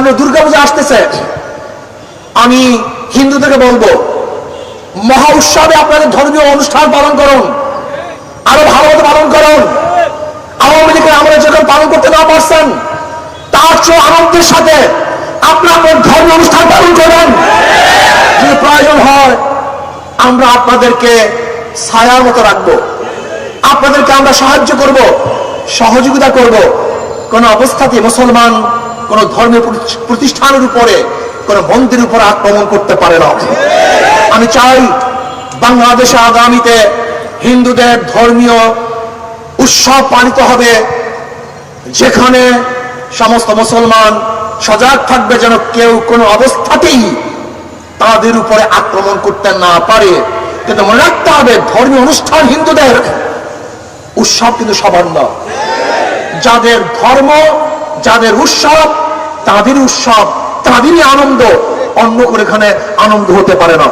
সামনে দুর্গাপূজা আসতেছে। আমি হিন্দুদেরকে বলব, মহা উৎসবে আপনাদের ধর্মীয় অনুষ্ঠান পালন করুন, আরও ভালো মতো পালন করুন। আওয়ামী লীগের আমরা যখন পালন করতে না পারছেন, তার চেয়ে আনন্দের সাথে আপনার ধর্মীয় অনুষ্ঠান পালন করুন যদি প্রয়োজন হয়, আমরা আপনাদেরকে ছায়ার মতো রাখব। আপনাদেরকে আমরা সাহায্য করব, সহযোগিতা করব। কোন অবস্থাতে মুসলমান কোন ধর্মীয় প্রতি- প্রতিষ্ঠানের উপরে, কোন মন্দিরের উপর আক্রমণ করতে পারে না। আমি চাই বাংলাদেশে আগামীতে হিন্দুদের ধর্মীয় উৎসব পালিত হবে, যেখানে সমস্ত মুসলমান সজাগ থাকবে যেন কেউ কোনো অবস্থাতেই তাদের উপরে আক্রমণ করতে না পারে। কিন্তু মনে রাখতে হবে, ধর্মীয় অনুষ্ঠান হিন্দুদের উৎসব কিন্তু সবার নয়। যাদের ধর্ম যাদের উৎসব তাদের উৎসব তাদেরই আনন্দ। অন্য করে এখানে আনন্দ হতে পারে না।